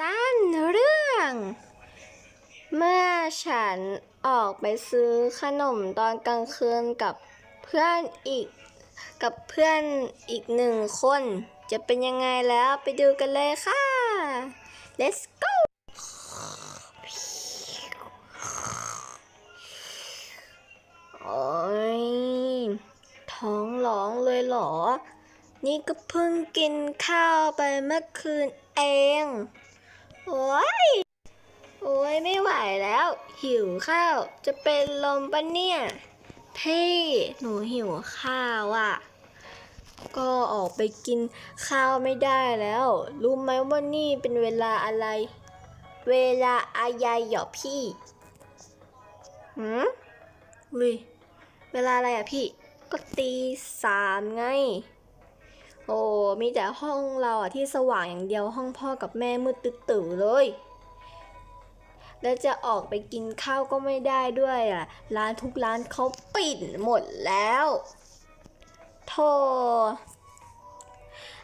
สั้นเรื่อง เมื่อฉันออกไปซื้อขนมตอนกลางคืนกับเพื่อนอีก กับเพื่อนอีกหนึ่งคน จะเป็นยังไงแล้วไปดูกันเลยค่ะ let's go โอ้ยท้องร้องเลยเหรอ นี่ก็เพิ่งกินข้าวไปเมื่อคืนเอง โอ้ยโอ้ยไม่ไหวแล้ว หิวข้าว จะเป็นลมปะเนี่ย พี่ หนูหิวข้าวอะ่ะ ก็ออกไปกินข้าวไม่ได้แล้ว รู้ไหมว่านี่เป็นเวลาอะไร เวลาอายายเหรอพี่หืมอุ้ยเวลาอะไรอะพี่ ก็ตีสามไง โอ้มีแต่ห้องเราอะที่สว่างอย่างเดียวห้องพ่อกับแม่มืดตึ๊ดตื่อเลย แล้วจะออกไปกินข้าวก็ไม่ได้ด้วยอะร้านทุกร้านเขาปิดหมดแล้วโธ่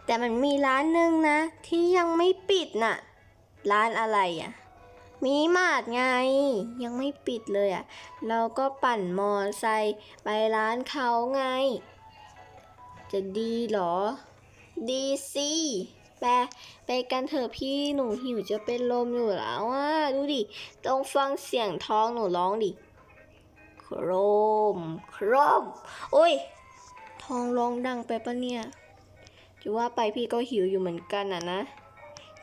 แต่มันมีร้านหนึ่งนะ ที่ยังไม่ปิดน่ะ ร้านอะไรอะมีมาดไง ยังไม่ปิดเลยอะ เราก็ปั่นมอไซค์ไปร้านเขาไง จะดีเหรอ ดีสิไปไปกันเถอะพี่หนูหิวจะเป็นลมอยู่แล้วอะดูดิต้องฟังเสียงท้องหนูร้องดิโครมโครมโอ้ยท้องร้องดังไปปะเนี่ยจะว่าไปพี่ก็หิวอยู่เหมือนกันอะนะ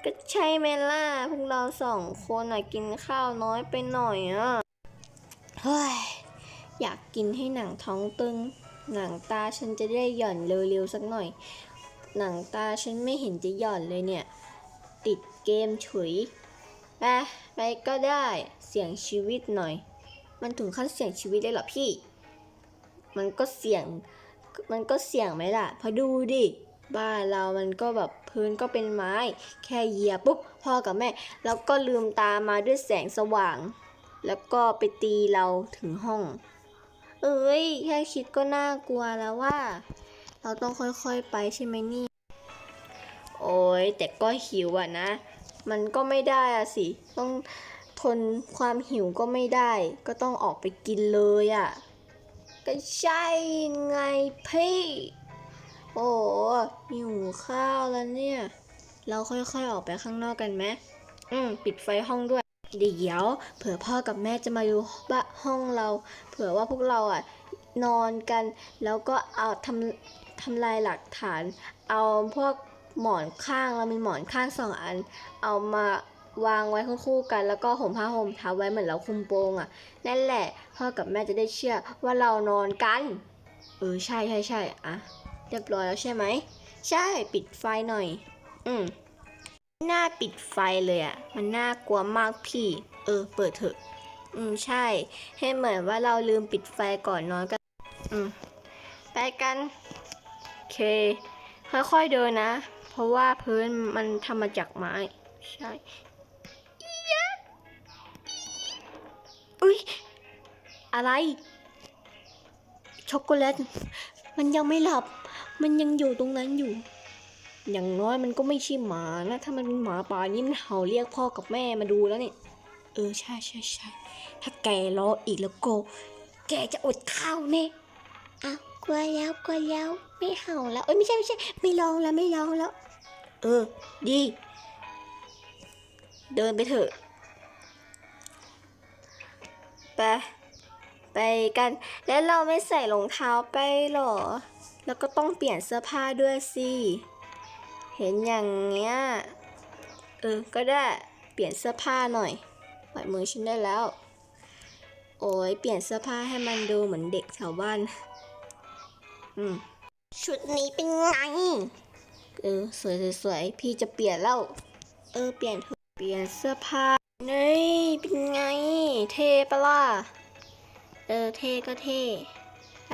ก็ใช่ไหมล่ะพวกเราสองคนอะกินข้าวน้อยไปหน่อยอะเฮ้ยอยากกินให้หนังท้องตึง หนังตาฉันจะได้หย่อนเร็วๆสักหน่อย หนังตาฉันไม่เห็นจะหย่อนเลยเนี่ย ติดเกมเฉยไปไปก็ได้เสี่ยงชีวิตหน่อย มันถึงขั้นเสี่ยงชีวิตเลยเหรอพี่ มันก็เสี่ยงมันก็เสี่ยงไหมล่ะ พอดูดิ บ้านเรามันก็แบบพื้นก็เป็นไม้ แค่เหยียบปุ๊บพ่อกับแม่ แล้วก็ลืมตามาด้วยแสงสว่าง แล้วก็ไปตีเราถึงห้อง เอ้ย แค่คิดก็น่ากลัวแล้วว่า เราต้องค่อยๆไปใช่ไหมนี่ โอ้ยแต่ก็หิวอะนะ มันก็ไม่ได้อะสิ ต้องทนความหิวก็ไม่ได้ ก็ต้องออกไปกินเลยอะ ก็ใช่ไงพี่ โอ้หิวข้าวแล้วเนี่ย เราค่อยๆออกไปข้างนอกกันไหมอืม ปิดไฟห้องด้วย เดี๋ยว เผื่อพ่อกับแม่จะมาดูบ้านห้องเรา เผื่อว่าพวกเราอะนอนกัน แล้วก็เอาทำ ทำลายหลักฐาน เอาพวกหมอนข้างเรามีหมอนข้างสองอัน เอามาวางไว้คู่กัน แล้วก็ห่มผ้าห่มทับไว้เหมือนเราคุมโปงอะ นั่นแหละพ่อกับแม่จะได้เชื่อว่าเรานอนกัน เออใช่ใช่ใช่อะเรียบร้อยแล้วใช่ไหม ใช่ปิดไฟหน่อย อืมหน้าปิดไฟเลยอะ่ะ มันน่ากลัวมากพี่ เออ เปิดเถอะ อืมใช่ ให้เหมือนว่าเราลืมปิดไฟก่อนนอนก็อืมไปกัน เค ค่อยๆเดินนะ เพราะว่าพื้นมันทำมาจากไม้ ใช่อียะอุ้ยอะไร ช็อกโกแลต มันยังไม่หลับ มันยังอยู่ตรงนั้นอยู่ อย่างน้อยมันก็ไม่ใช่หมานะ ถ้ามันเป็นหมาป่านี่มันเห่าเรียกพ่อกับแม่มาดูแล้วเนี่ย เออ ใช่ใช่ใช่ถ้าแกรออีกแล้วก็ แกจะอดข้าวแน่อ้าว กลัวแล้วกลัวแล้วไม่เห่าแล้วเอ้ยไม่ใช่ไม่ใช่ไม่ร้องแล้วไม่ร้องแล้ว เออ ดี เดินไปเถอะ ไป ไปกัน แล้วเราไม่ใส่รองเท้าไปหรอ แล้วก็ต้องเปลี่ยนเสื้อผ้าด้วยสิ เห็นอย่างเงี้ย เออ ก็ได้ เปลี่ยนเสื้อผ้าหน่อยปล่อยมือฉันได้แล้ว โอ้ยเปลี่ยนเสื้อผ้าให้มันดูเหมือนเด็กแถวบ้าน อืมชุดนี้เป็นไง เออ สวยสวยๆพี่จะเปลี่ยนแล้ว เออ เปลี่ยนเถอะเปลี่ยนเสื้อผ้านี่เป็นไง เท่ปะล่ะ เออ เท่ก็เท่ ไป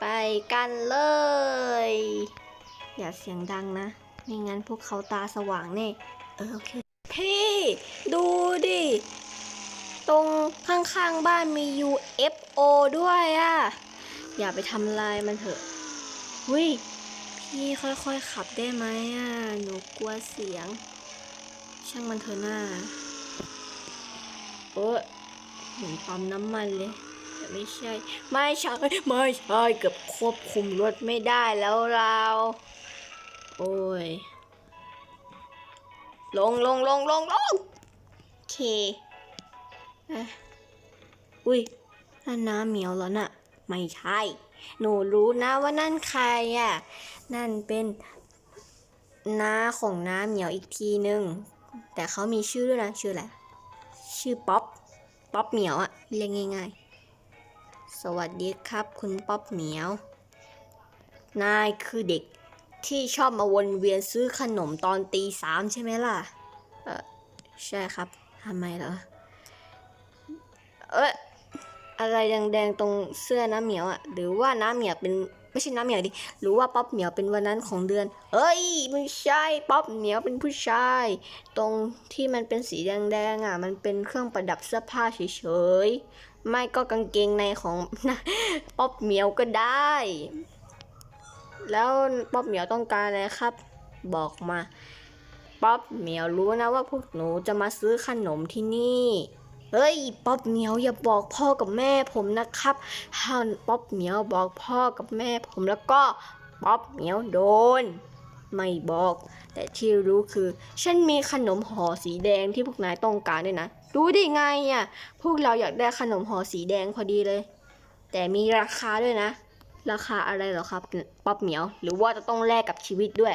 ไปกันเลย อย่าเสียงดังนะ ไม่งั้นพวกเขาตาสว่างแน่ เออ โอเค พี่ ดูดิ ตรงข้างๆบ้านมี UFO ด้วยอะ อย่าไปทำลายมันเถอะวิพี่ค่อยๆขับได้ไหมอะ หนูกลัวเสียง ช่างมันเถอะหน้าเออเหมือนปั๊มน้ำมันเลยแต่ไม่ใช่ ไม่ใช่ไม่ใช่เกือบควบคุมรถไม่ได้แล้วเรา โอ้ย ลงลงลงลงลงโอเคอะอุ้ยนั่นน้าเหมียวเหรอน่ะ ไม่ใช่ หนูรู้นะว่านั่นใครอะ นั่นเป็นน้าของน้าเหมียวอีกทีนึง แต่เขามีชื่อด้วยนะชื่ออะไร ชื่อป๊อป ป๊อปเหมียวอะเรียกง่ายๆ สวัสดีครับ คุณป๊อปเหมียว นายคือเด็กที่ชอบมาวนเวียนซื้อขนมตอนตีสามใช่ไหมล่ะ เออใช่ครับ ทำไมเหรอ เอ้ย อะไรแดงๆตรงเสื้อน้ำเหมียวอะหรือว่าน้ำเหมียวเป็นไม่ใช่น้ำเหมียวดิ หรือว่าป๊อปเหมียวเป็นวันนั้นของเดือน เอ้ยไม่ใช่ป๊อปเหมียวเป็นผู้ชาย ตรงที่มันเป็นสีแดงๆอะ มันเป็นเครื่องประดับเสื้อผ้าเฉยๆ ไม่ก็กางเกงในของป๊อปเหมียวก็ได้ แล้วป๊อปเหมียวต้องการอะไรครับ บอกมา ป๊อปเหมียวรู้นะว่าพวกหนูจะมาซื้อขนมที่นี่ เฮ้ยป๊อปเหมียวอย่าบอกพ่อกับแม่ผมนะครับ ถ้าป๊อปเหมียวบอกพ่อกับแม่ผมแล้วก็ป๊อปเหมียวโดน ไม่บอก แต่ที่รู้คือ ฉันมีขนมห่อสีแดงที่พวกนายต้องการด้วยนะรู้ได้ไงอะพวกเราอยากได้ขนมห่อสีแดงพอดีเลย แต่มีราคาด้วยนะ ราคาอะไรหรอครับป๊อปเหมียว หรือว่าจะต้องแลกกับชีวิตด้วย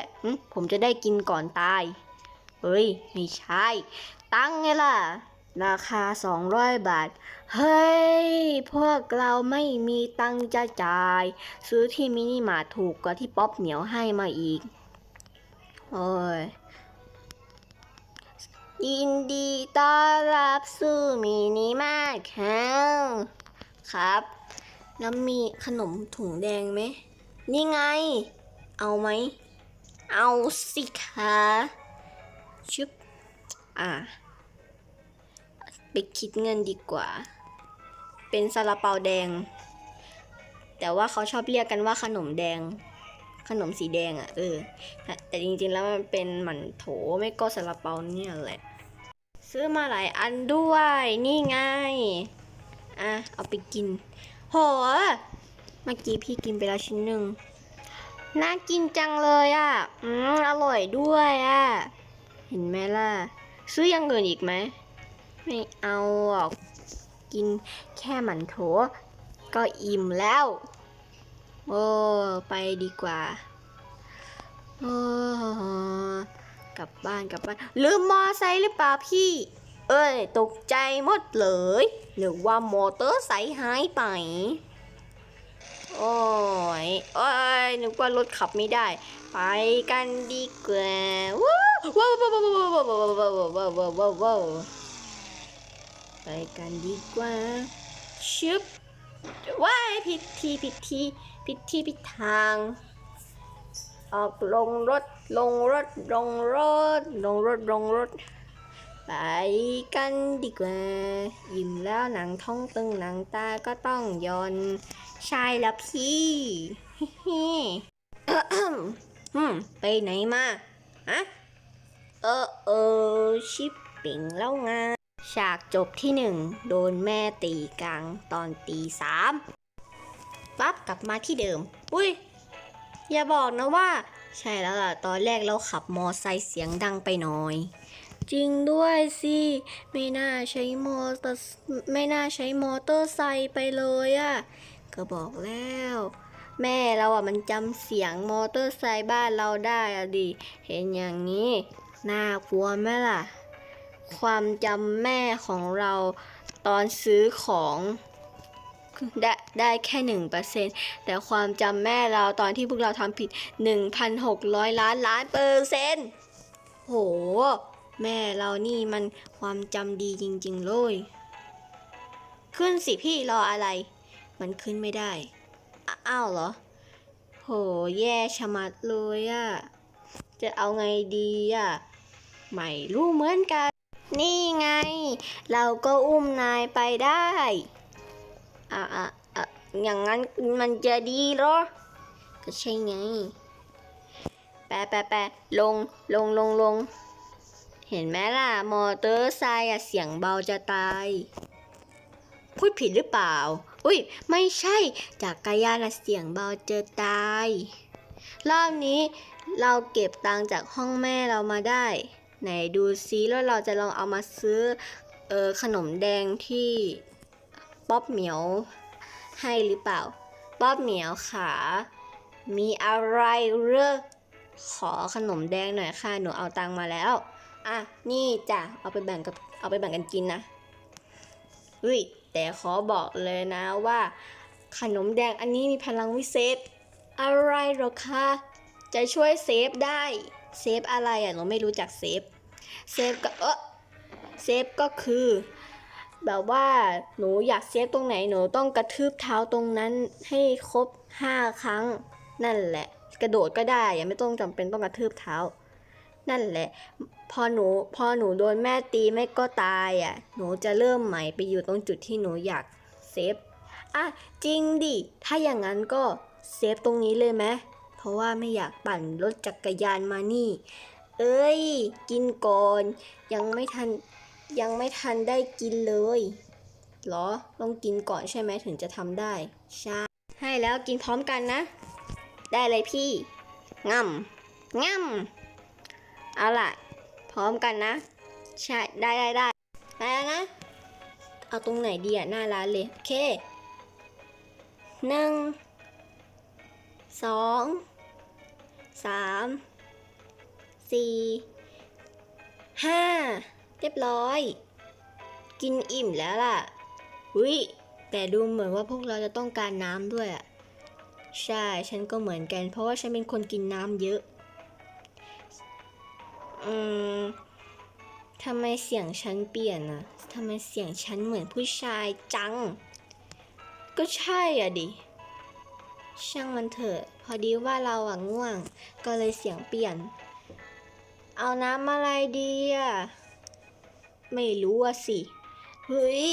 ผมจะได้กินก่อนตายเฮ้ยไม่ใช่ ตังไงล่ะ ราคา 200 บาท เฮ้ย พวกเราไม่มีตังจะจ่าย ซื้อที่มินิมาร์ทถูกกว่าที่ป๊อปเหมียวให้มาอีก โอ้ย ยินดีต้อนรับสู่มินิมาร์ทครับครับ แล้วมีขนมถุงแดงไหม นี่ไง เอาไหม เอาสิคะชึบอะ ไปคิดเงินดีกว่า เป็นซาลาเปาแดง แต่ว่าเขาชอบเรียกกันว่าขนมแดง ขนมสีแดงอะเออ แต่จริงๆแล้วมันเป็นหมันโถไม่ก็ซาลาเปาเนี่ยแหละ ซื้อมาหลายอันด้วย นี่ไง อะ เอาไปกินโหเมื่อกี้พี่กินไปแล้วชิ้นหนึ่งน่ากินจังเลยอะ อืม อร่อยด้วยอะ เห็นไหมล่ะ ซื้ออยังอื่นอีกไหม ไม่เอาหรอกกินแค่หมันโถ ก็อิ่มแล้ว โอ้ ไปดีกว่า โอ้กลับบ้านกลับบ้าน ลืมมอไซค์หรือเปล่าพี่ เอ้ย ตกใจหมดเลยนึกว่ามอเตอร์ไซค์หายไป โอ้ยโอ้ยนึกว่ารถขับไม่ได้ ไปกันดีกว่าว้าวว้าวว้าวว้าวว้าวว้าวว้าวว้าวว้าวว้าวว้าว ไปกันดีกว่าชึบว้ายผิดทีผิดทีผิดที่ผิดทาง ออกลงรถลงรถลงรถลงรถลงรถ ไปกันดีกว่ายิ้มแล้วหนังท้องตึงหนังตาก็ต้องยนใช่แล้วพี่อืมไปไหนมาอะเออเออชิปปิ้งแล้วไง ฉากจบที่หนึ่งโดนแม่ตีกลางตอนตีสามปั๊บกลับมาที่เดิม อุ้ย อย่าบอกนะว่า ใช่แล้วล่ะ ตอนแรกเราขับมอไซค์เสียงดังไปหน่อย จริงด้วยสิ ไม่น่าใช้มอเตอร์ไม่น่าใช้มอเตอร์ไซค์ไปเลยอะ่ะ ก็บอกแล้ว แม่เราอะมันจำเสียงมอเตอร์ไซค์บ้านเราได้อะดิ เห็นอย่างนี้ น่ากลัวไหมล่ะ ความจำแม่ของเราตอนซื้อของได้ได้แค่หนึ่งเปอร์เซ็นแต่ความจำแม่เราตอนที่พวกเราทำผิด1,600ล้านล้านเปอร์เซ็นต์โห แม่เรานี่มันความจำดีจริง ๆ เลย ขึ้นสิพี่รออะไร มันขึ้นไม่ได้ออ้าวเหรอ โห แย่ชะมัดเลยอะจะเอาไงดีอะไม่รู้เหมือนกัน นี่ไง เราก็อุ้มนายไปได้อะอะอะอย่างนั้นมันจะดีหรอ ก็ใช่ไง แปะแปะแปะลงลงลงลง เห็นไหมล่ะ มอเตอร์ไซค์เสียงเบาจะตาย พูดผิดหรือเปล่า อุ้ย ไม่ใช่ จากกรยานะเสียงเบาจะตาย รอบนี้เราเก็บตังค์จากห้องแม่เรามาได้ ไหนดูซิแล้วเราจะลองเอามาซื้อเออขนมแดงที่ป๊อบเหมียวให้หรือเปล่า ป๊อบเหมียวขามีอะไรเหรอขอขนมแดงหน่อยค่ะ หนูเอาตังมาแล้ว อะ นี่จ้ะ เอาไปแบ่งกับ เอาไปแบ่งกันกินนะเฮ้ย แต่ขอบอกเลยนะว่า ขนมแดงอันนี้มีพลังวิเศษ อะไรหรอคะ จะช่วยเซฟได้ เซฟอะไรอะ หนูไม่รู้จักเซฟ เซฟก็เออเซฟก็คือ แบบว่าหนูอยากเซฟตรงไหนหนูต้องกระทืบเท้าตรงนั้นให้ครบห้าครั้ง นั่นแหละ กระโดดก็ได้ย่าไม่ต้องจำเป็นต้องกระทืบเท้า นั่นแหละ พอหนูพอหนูโดนแม่ตีไม่ก็ตายอะหนูจะเริ่มใหม่ไปอยู่ตรงจุดที่หนูอยากเซฟอะจริงดิ ถ้าอย่างนั้นก็เซฟตรงนี้เลยไหมเพราะว่าไม่อยากปั่นรถจักรยานมานี่ เอ้ย กินก่อน ยังไม่ทันยังไม่ทันได้กินเลยเหรอต้องกินก่อนใช่ไหมถึงจะทำได้ ใช่ ให้แล้วกินพร้อมกันนะ ได้เลยพี่ง่ำง่ำเอาล่ะ พร้อมกันนะ ใช่ได้ได้ได้ได้แล้วนะ เอาตรงไหนดีอะหน้าร้านเลยโอเคหนึ่งสองสาม สี่ห้าเรียบร้อย กินอิ่มแล้วล่ะหุยแต่ดูเหมือนว่าพวกเราจะต้องการน้ำด้วยอะใช่ ฉันก็เหมือนกัน เพราะว่าฉันเป็นคนกินน้ำเยอะ อืมทำไมเสียงฉันเปลี่ยนอะทำไมเสียงฉันเหมือนผู้ชายจัง ก็ใช่อะดิ ช่างมันเถอะ พอดีว่าเราอะง่วง ก็เลยเสียงเปลี่ยน เอาน้ำอะไรดีอะ ไม่รู้อะสิ เฮ้ย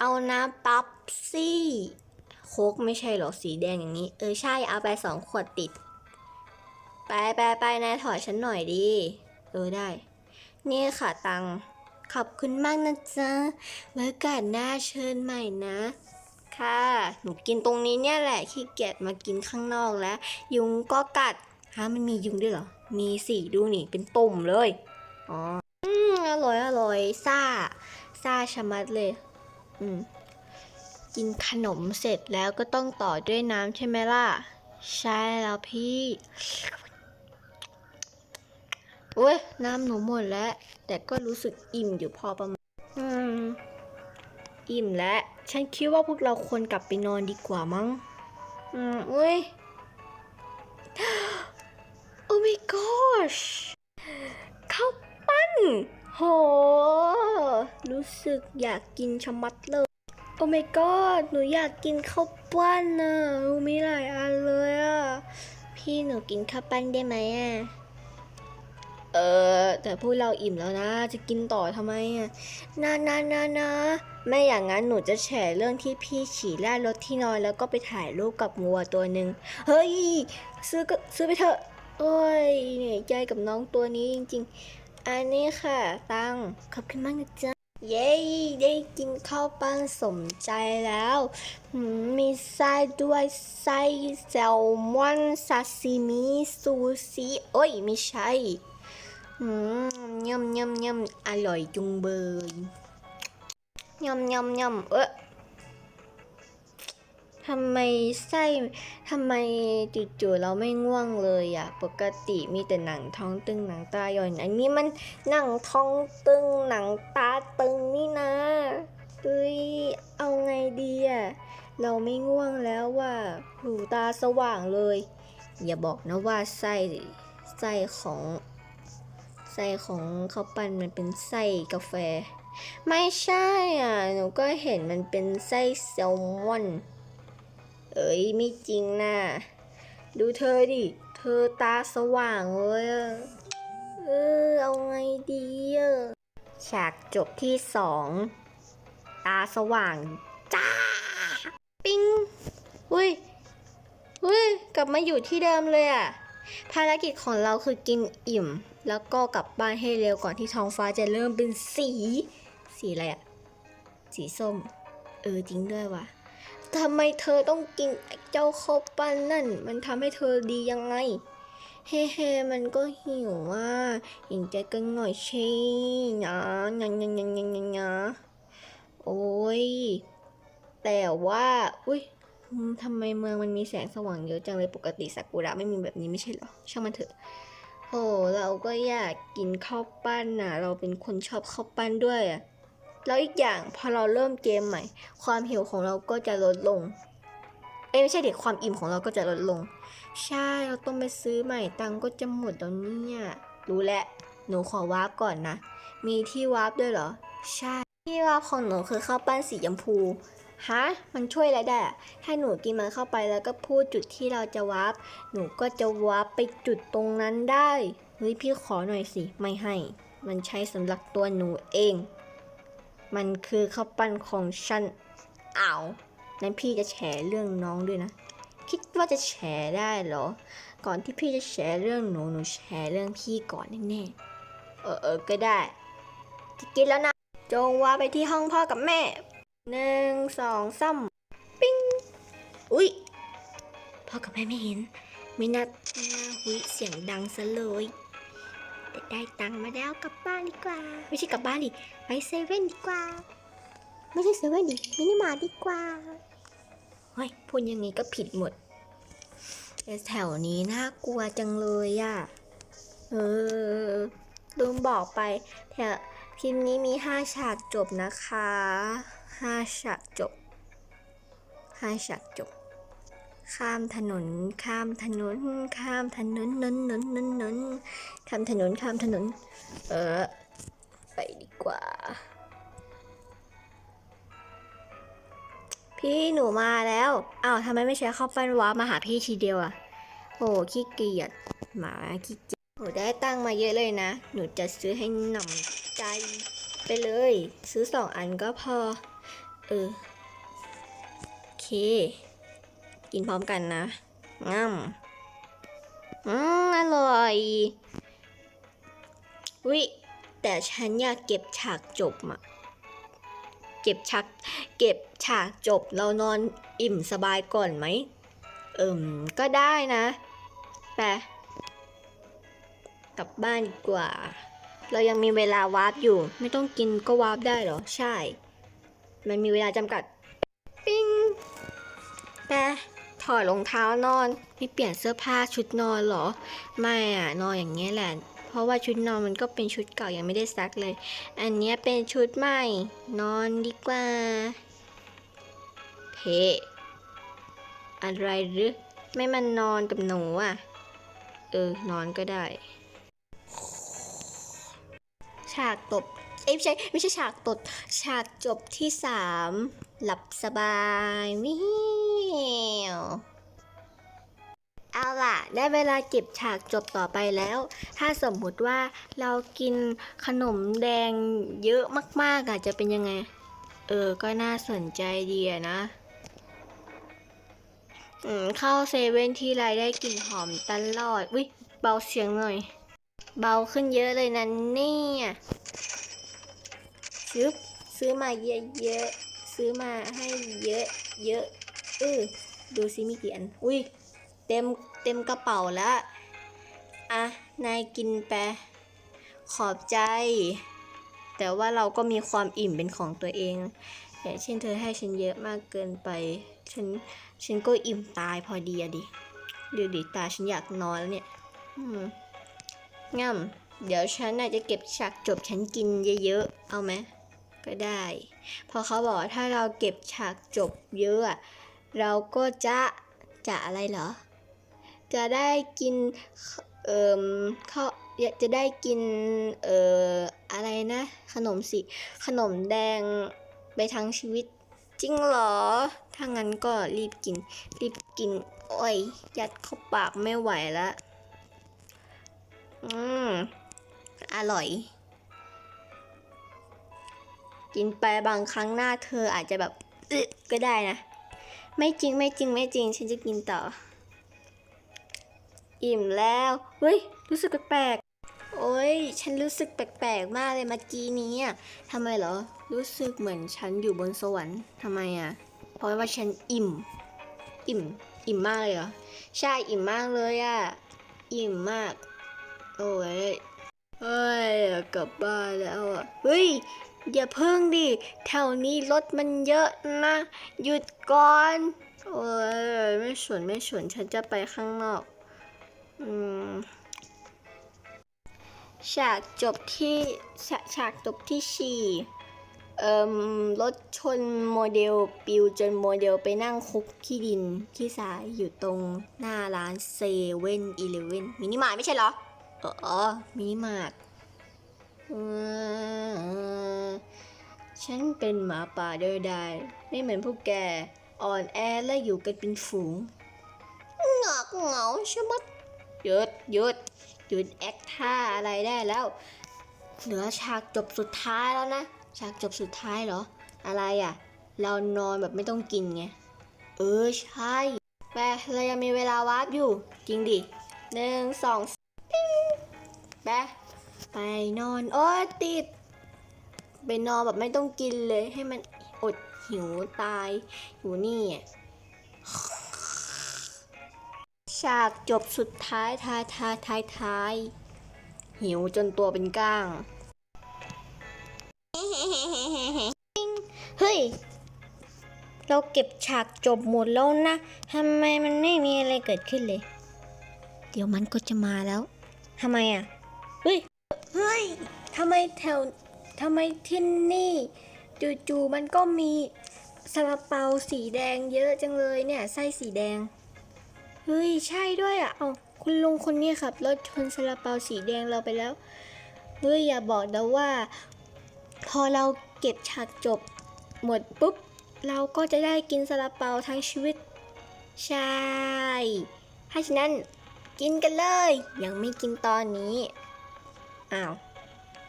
เอาน้ำปั๊บซี่ โคกไม่ใช่หรอสีแดงอย่างนี้ เออใช่เอาไปสองขวดติด ไปไปไปนายถอยฉันหน่อยดิเออได้ นี่ค่ะตัง ขอบคุณมากนะจ๊ะไว้โอกาสหน้าเชิญใหม่นะ ค่ะ หนูกินตรงนี้เนี่ยแหละขี้เกียจมากินข้างนอกแล้ว ยุงก็กัดฮะมันมียุงด้วยเหรอ มีสิดูนี่เป็นตุ่มเลย อ๋อ อืมอร่อยอร่อยซ่าซ่าชะมัดเลย อืม กินขนมเสร็จแล้วก็ต้องต่อด้วยน้ำใช่ไหมล่ะ ใช่แล้วพี่โอ้ยน้ำหนูหมดแล้ว แต่ก็รู้สึกอิ่มอยู่พอประมาณ อืม อิ่มแล้ว ฉันคิดว่าพวกเราควรกลับไปนอนดีกว่ามั้ง อืมอุ้ย gosh ข้าวปั้น โห รู้สึกอยากกินชะมัดเลย โอ้ my god หนูอยากกินข้าวปั้นน่ะมีหลายอันเลยอะ พี่หนูกินข้าวปั้นได้ไหมอะ เออ แต่พวกเราอิ่มแล้วนะ จะกินต่อทำไมอะนานานานาไม่อย่างนั้นหนูจะแฉเรื่องที่พี่ฉี่ราดรถที่นอนแล้วก็ไปถ่ายรูปกับงัวตัวหนึ่ง เฮ้ย ซื้อก็ซื้อไปเถอะ โอ้ยเหนื่อยใจกับน้องตัวนี้จริง ๆ อันนี้ค่ะ ตังขอบคุณมากนะจ๊ะ เย้ได้กินข้าวปั้นสมใจแล้วมีไส้ด้วยไส้แซลมอนซาซิมิซูชิโอ้ยไม่ใช่อืมยำยำยำอร่อยจุงเบยยำยำยำเอ๊ะ ทำไมไส้ทำไมจู่ๆเราไม่ง่วงเลยอะปกติมีแต่หนังท้องตึงหนังตาย่อนอันนี้มันหนังท้องตึงหนังตาตึงนี่นะเอ้ยเอาไงดีอะเราไม่ง่วงแล้วว่าหูตาสว่างเลย อย่าบอกนะว่าไส้ไส้ของไส้ของข้าวปั้นมันเป็นไส้กาแฟ ไม่ใช่อะ หนูก็เห็นมันเป็นไส้แซลมอน เอ้ยไม่จริงนะดูเธอดิ เธอตาสว่างเลยเออเอาไงดีอะฉากจบที่สองตาสว่างจ้า ปิ้งอุ้ยอุ้ยกลับมาอยู่ที่เดิมเลยอะภารกิจของเราคือกินอิ่ม แล้วก็กลับบ้านให้เร็วก่อนที่ท้องฟ้าจะเริ่มเป็นสี สีอะไรอะสีส้ม เออจริงด้วยว่ะ ทำไมเธอต้องกินเจ้าข้าวปั้นนั่น มันทำให้เธอดียังไง เฮ้เฮ้มันก็หิวว่าหิวใจกันหน่อยใช่นะนะนะนะนะนะนะโอ้ย แต่ว่า อุ้ยทำไมเมืองมันมีแสงสว่างเยอะจังเลยปกติซากุระไม่มีแบบนี้ไม่ใช่เหรอ ช่างมันเถอะโอ้เราก็อยากกินข้าวปั้นนะเราเป็นคนชอบข้าวปั้นด้วยอะ แล้วอีกอย่างพอเราเริ่มเกมใหม่ ความหิวของเราก็จะลดลง เอ้ยไม่ใช่เด็กความอิ่มของเราก็จะลดลง ใช่เราต้องไปซื้อใหม่ตังก็จะหมดแล้วเนี่ยรู้แล้วหนูขอวาร์ปก่อนนะ มีที่วาร์ปด้วยเหรอ ใช่ ที่วาร์ปของหนูคือข้าวปั้นสีชมพูฮะมันช่วยอะไรได้อะถ้าหนูกินมันเข้าไปแล้วก็พูดจุดที่เราจะวาร์ปหนูก็จะวาร์ปไปจุดตรงนั้นได้เฮ้ยพี่ขอหน่อยสิ ไม่ให้ มันใช้สำหรับตัวหนูเอง มันคือข้าวปั้นของฉันอ้าวนั้นพี่จะแฉเรื่องน้องด้วยนะ คิดว่าจะแฉได้เหรอ ก่อนที่พี่จะแฉเรื่องหนูหนูแฉเรื่องพี่ก่อนแน่ๆเออเออก็ได้จะกินแล้วนะ จงว่าไปที่ห้องพ่อกับแม่หนึ่งสองสามปิ้งอุ๊ยพ่อกับแม่ไม่เห็น ไม่น่าไม่น่าหุยเสียงดังซะเลย ได้ตังค์มาแล้วกลับบ้านดีกว่า ไม่ใช่กลับบ้านดิไปเซเว่นดีกว่า ไม่ใช่เซเว่นดิมินิมาร์ทดีกว่าเฮ้ยพูดยังไงก็ผิดหมดแต่แถวนี้น่ากลัวจังเลยอะเออลืมบอกไปแถวคลิปนี้มีห้าฉากจบนะคะห้าฉากจบห้าฉากจบ ข้ามถนน ข้ามถนน ข้ามถนนนนนนนนนข้ามถนน ข้ามถนน เออ ไปดีกว่า พี่หนูมาแล้ว อ้าวทำไมไม่ใช้ข้าวปั้นวามาหาพี่ทีเดียวอะโอ้ขี้เกียจ หมาขี้เกียจ โอ้ได้ตั้งมาเยอะเลยนะ หนูจะซื้อให้หน่ำใจ ไปเลย ซื้อสองอันก็พอ เออ โอเค กินพร้อมกันนะง่ำอืมอร่อยวิแต่ฉันอยากเก็บฉากจบอะเก็บฉากเก็บฉากจบเรานอนอิ่มสบายก่อนไหมเอิมก็ได้นะไปกลับบ้านดีกว่า เรายังมีเวลาวาร์ปอยู่ ไม่ต้องกินก็วาร์ปได้เหรอ ใช่ มันมีเวลาจำกัด ถอดรองเท้านอนไม่เปลี่ยนเสื้อผ้าชุดนอนเหรอ ไม่อะนอนอย่างเงี้ยแหละ เพราะว่าชุดนอนมันก็เป็นชุดเก่ายังไม่ได้ซักเลย อันเนี้ยเป็นชุดใหม่ นอนดีกว่า เพอะไรหรือไม่มันนอนกับหนูอะ เออนอนก็ได้ ฉากตบ เอ้ยไม่ใช่ไม่ใช่ฉากตดฉากจบที่สามหลับสบายวิวเอาล่ะ ได้เวลาเก็บฉากจบต่อไปแล้ว ถ้าสมมุติว่าเรากินขนมแดงเยอะมากๆอะจะเป็นยังไง เออ ก็น่าสนใจดีนะอืมเข้าเซเว่นที่ไรได้กลิ่นหอมตลอดวิเบาเสียงหน่อย เบาขึ้นเยอะเลยนะเนี่ย ชึบซื้อมาเยอะๆซื้อมาให้เยอะเยอะเออดูซิมีกี่อัน อุ้ยเต็มเต็มกระเป๋าแล้วอะนายกินไปขอบใจ แต่ว่าเราก็มีความอิ่มเป็นของตัวเองแต่เช่นเธอให้ฉันเยอะมากเกินไป ฉัน ฉันก็อิ่มตายพอดีอะดิดูดิตาฉันอยากนอนแล้วเนี่ยอืมง่ำเดี๋ยวฉันน่าจะเก็บฉากจบฉันกินเยอะๆ เอาไหม ก็ได้พราะเขาบอกว่าถ้าเราเก็บฉากจบเยอะ เราก็จะจะอะไรเหรอ จะได้กิน เอ่มข้าวจะได้กิน เอ่อ อะไรนะ ขนมสิ ขนมแดงไปทั้งชีวิต จริงเหรอ ถ้างั้นก็รีบกิน รีบกิน โอ้ย ยัดเข้าปากไม่ไหวละ อืม อร่อย กินไปบางครั้งหน้าเธออาจจะแบบอึก็ได้นะ ไม่จริงไม่จริงไม่จริง ฉันจะกินต่อ อิ่มแล้ว เฮ้ย รู้สึกแปลกๆโอ้ย ฉันรู้สึกแปลกๆ มากเลยเมื่อกี้นี้อะทำไมเหรอ รู้สึกเหมือนฉันอยู่บนสวรรค์ทำไมอะ เพราะว่าฉันอิ่ม อิ่ม อิ่มมากเลยเหรอ ใช่ อิ่มมากเลยอะ อิ่มมาก โอ้ยเฮ้ยอยากกลับบ้านแล้วอะ เฮ้ย อย่าพิ่งดิ แถวนี้รถมันเยอะนะ หยุดก่อน โอ้ยไม่สนไม่สนฉันจะไปข้างนอก อืม ฉากจบที่ฉาฉากจบที่สี่เอ่มรถชนโมเดลปิวจนโมเดลไปนั่งคุกขี้ดินขี้สายอยู่ตรงหน้าร้านเซเว่นอีเลเว่นมินิมาร์ทไม่ใช่เหรอ เออมินิมาร์ท ฉันเป็นหมาป่าเดินได้ไม่เหมือนพวกแก อ่อนแอและอยู่กันเป็นฝูงเหงาเหงาใช่ไหมดหยุดหยุดหยุดแอคท่าอะไรได้แล้วเหลือฉากจบสุดท้ายแล้วนะ ฉากจบสุดท้ายเหรอ อะไรอะ เรานอนแบบไม่ต้องกินไง เออใช่ไปเรายังมีเวลาวาร์ปอยู่ จริงดิหนึ่งสองปิ้งไป ไปนอนโอ้ติด ไปนอนแบบไม่ต้องกินเลยให้มันอดหิวตายอยู่นี่ฉากจบสุดท้ายท้ายท้ายท้ายท้าย หิวจนตัวเป็นก้าง เฮ้ย เราเก็บฉากจบหมดแล้วนะทำไมมันไม่มีอะไรเกิดขึ้นเลย เดี๋ยวมันก็จะมาแล้วทำไมอะ เฮ้ยทำไมแถวทำไมที่นี่จู่ๆมันก็มีซาลาเปาสีแดงเยอะจังเลยเนี่ยไส้สีแดง เฮ้ย ใช่ด้วยอะ เอาคุณลุงคนนี้ขับรถชนซาลาเปาสีแดงเราไปแล้ว เฮ้ย อย่าบอกนะว่า พอเราเก็บฉากจบหมดปุ๊บ เราก็จะได้กินซาลาเปาทั้งชีวิต ใช่ถ้าฉะนั้นกินกันเลย ยังไม่กินตอนนี้ อ้าว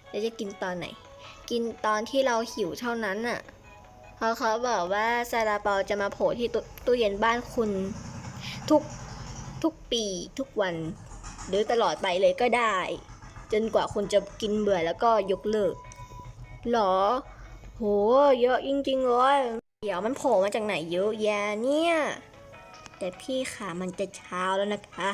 แล้วจะกินตอนไหน กินตอนที่เราหิวเท่านั้นน่ะเพราะเขาบอกว่าซาลาเปาจะมาโผล่ที่ตู้ตเย็นบ้านคุณทุกทุกปีทุกวัน หรือตลอดไปเลยก็ได้ จนกว่าคุณจะกินเบื่อแล้วก็ยกเลิกหรอ โห เยอะจริงๆเลยเดี๋ยวมันโผล่มาจากไหนเยอะแยะเนี่ย แต่พี่ขามันจะเช้าแล้วนะคะ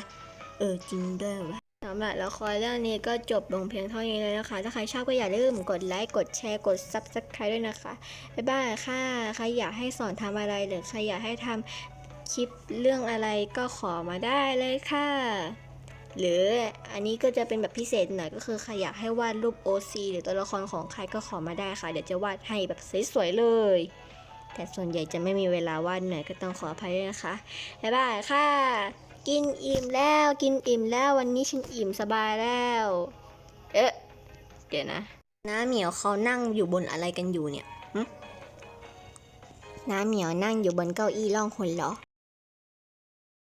เออจริงด้วยวะำหรับละครเรื่องนี้ก็จบลงเพียงเท่านี้เลยนะคะ ถ้าใครชอบก็อย่าลืมกดไลค์ กดแชร์ กด subscribe ด้วยนะคะ บ๊ายบายค่ะ ใครอยากให้สอนทำอะไรหรือใครอยากให้ทำคลิปเรื่องอะไรก็ขอมาได้เลยค่ะ หรืออันนี้ก็จะเป็นแบบพิเศษหน่อยก็คือใครอยากให้วาดรูป OC หรือตัวละครของใครก็ขอมาได้ค่ะ เดี๋ยวจะวาดให้แบบสวยๆเลย แต่ส่วนใหญ่จะไม่มีเวลาวาดหน่อยก็ต้องขออภัยด้วยนะคะ บ๊ายบายค่ะ กินอิ่มแล้วกินอิ่มแล้ววันนี้ฉันอิ่มสบายแล้ว เอ๊ะ เดี๋ยวนะ น้าเหมียวเขานั่งอยู่บนอะไรกันอยู่เนี่ยน้าเหมียวนั่งอยู่บนเก้าอี้ล่องหนเหรอ